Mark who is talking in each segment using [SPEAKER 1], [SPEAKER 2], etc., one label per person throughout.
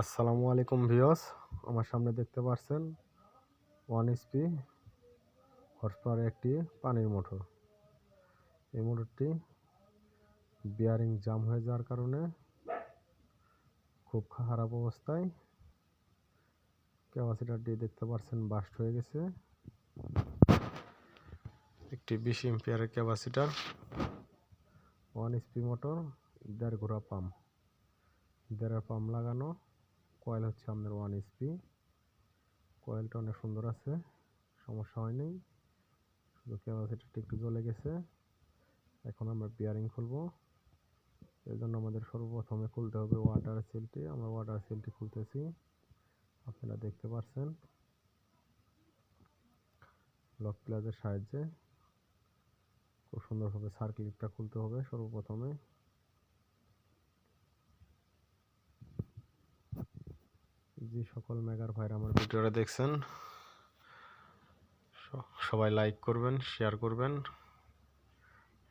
[SPEAKER 1] আসসালামু আলাইকুম ভিওস আমার সামনে দেখতে পাচ্ছেন ওয়ান এসপি হর্স পাওয়ারের একটি পানির মোটর। এই মোটরটি বিয়ারিং জাম হয়ে যাওয়ার কারণে খুব খারাপ অবস্থায় ক্যাপাসিটারটি দেখতে পাচ্ছেন বাস্ট হয়ে গেছে। একটি বিশ এম্পিয়ারের ক্যাপাসিটার ওয়ান এসপি মোটর, দেড় ঘোড়া পাম্প দেড় পাম্প লাগানো কয়েল হচ্ছে আমাদের ওয়ান এসপি কয়েলটা অনেক সুন্দর আছে, সমস্যা হয়নি শুধু ক্যাপাসিটিটা একটু জ্বলে গেছে। এখন আমরা বিয়ারিং খুলবো। এর জন্য আমাদের সর্বপ্রথমে খুলতে হবে ওয়াটার সেলটি আমরা ওয়াটার সেলটি খুলতেছি। আপনারা দেখতে পাচ্ছেন লক প্লাজের সাহায্যে খুব সুন্দরভাবে সার্কিটটা খুলতে হবে সর্বপ্রথমে। যে সকল মেগার ভাইরা আমার ভিডিওটা দেখছেন সবাই লাইক করবেন শেয়ার করবেন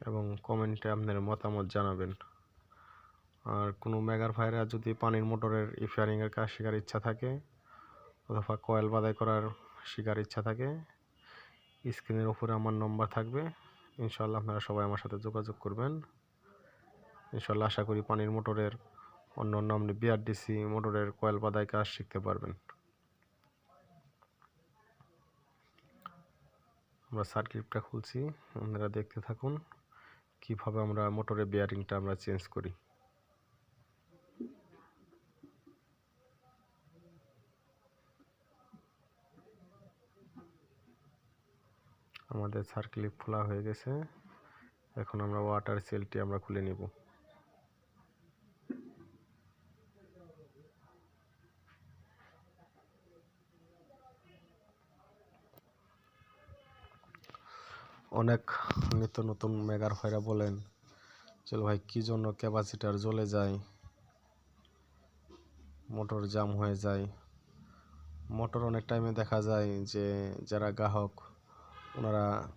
[SPEAKER 1] এবং কমেন্টে আপনার মতামত জানাবেন। আর কোনো মেগার ভাইরা যদি পানির মোটরের ইফারিংয়ের কাজ শেখার ইচ্ছা থাকে অথবা কয়েল বাদাই করার শেখার ইচ্ছা থাকে স্ক্রিনের উপরে আমার নম্বর থাকবে। ইনশাল্লাহ আপনারা সবাই আমার সাথে যোগাযোগ করবেন। ইনশাল্লাহ আশা করি পানির মোটরের অন্য অন্য আপনি বিআরডিসি মোটরের কয়েল বাদাই কাজ শিখতে পারবেন। আমরা সার্কিটটা খুলছি, আপনারা দেখতে থাকুন কীভাবে আমরা মোটরের বিয়ারিংটা আমরা চেঞ্জ করি। আমাদের সার্কিট খোলা হয়ে গেছে। এখন আমরা ওয়াটার সেলটি আমরা খুলে নিব। অনেক নিত্য নতুন মেগার ভাইরা বলেন, চল ভাই, কী জন্য ক্যাপাসিটার জ্বলে যায়? মোটর জাম হয়ে যায়। মোটর অনেক টাইমে দেখা যায় যে, যারা গ্রাহক, ওনারা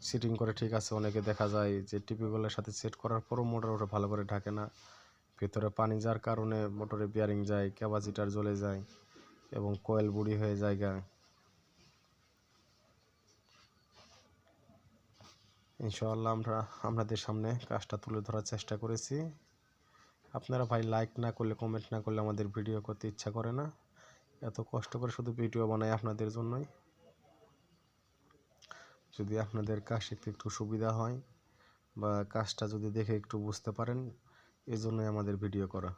[SPEAKER 1] সিটিং করে ঠিক আছে, অনেকে দেখা যায় যে টিপিগুলোর সাথে সেট করার পরও মোটর ওটা ভালো করে ঢাকে না। ভেতরে পানি যাওয়ার কারণে মোটরে বিয়ারিং যায়, ক্যাপাসিটার জ্বলে যায় এবং কয়েল বুড়ি হয়ে যায় ইনশাআল্লাহ আমরা আপনাদের সামনে কাজটা তুলে ধরার চেষ্টা করেছি। আপনারা ভাই লাইক না করলে কমেন্ট না করলে আমাদের ভিডিও করতে ইচ্ছা করে না। এত কষ্ট করে শুধু ভিডিও বানাই আপনাদের জন্যই। যদি আপনাদের কাজ শিখতে একটু সুবিধা হয় বা কাজটা যদি দেখে একটু বুঝতে পারেন এই জন্যই আমাদের ভিডিও করা।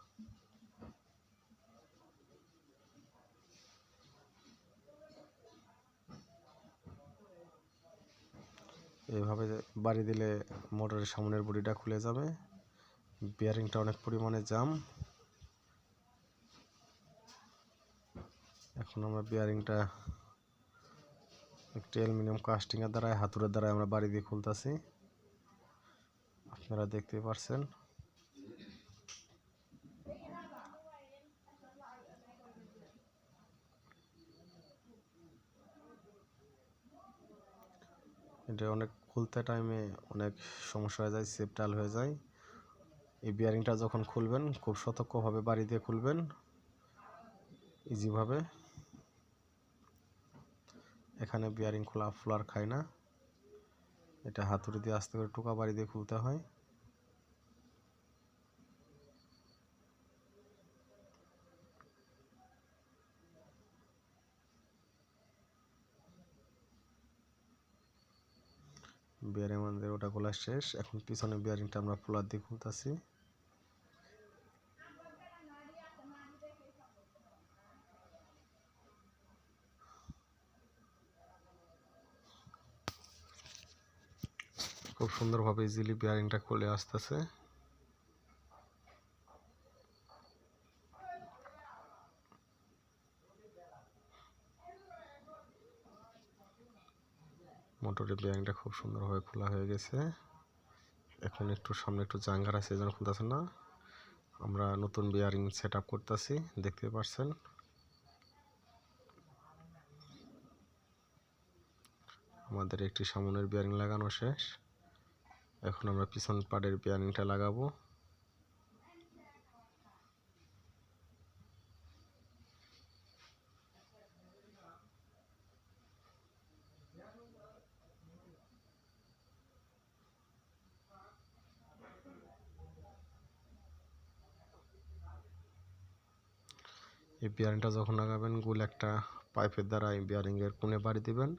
[SPEAKER 1] এইভাবে বাড়ি দিলে মোটরের সামনের বডিটা খুলে যাবে। বিয়ারিংটা অনেক পরিমাণে জাম। এখন আমরা বিয়ারিংটা একটি অ্যালুমিনিয়াম কাস্টিংয়ের দ্বারায়, হাতুড়ের দ্বারায় আমরা বাড়ি দিয়ে খুলতেছি। আপনারা দেখতে পারছেন। এটা অনেক খুলতে টাইমে অনেক সমস্যা হয়ে যায় সেপটাল হয়ে যায়। এই বিয়ারিংটা যখন খুলবেন, খুব সতর্কভাবে বাড়ি দিয়ে খুলবেন ইজিভাবে এখানে বিয়ারিং খোলা ফ্লার খায় না। এটা হাতুড়ি দিয়ে আস্তে করে টোকা বাড়ি দিয়ে খুলতে হয়। বিয়ারিং আমাদের ওটা খোলা শেষ। এখন পিছনে বিয়ারিংটা আমরা ফ্লার দিয়ে খুলতেছি। খুব সুন্দরভাবে ইজিলি বিয়ারিংটা খুলে আসতেছে। মোটরের বিয়ারিংটা খুব সুন্দরভাবে খোলা হয়ে গেছে। এখন একটু সামনে একটু জাঙ্গার আছে যেন খুলতেছে না। আমরা নতুন বিয়ারিং সেট আপ করতেছি, দেখতে পাচ্ছেন আমাদের একটি সামনের বিয়ারিং লাগানো শেষ। এখন আমরা পিছন পাড়ের বিয়ারিংটা লাগাবো। এই বিয়ারিংটা যখন লাগাবেন গোল একটা পাইপের দ্বারা এই বিয়ারিংয়ের কোণে বাড়ি দিবেন।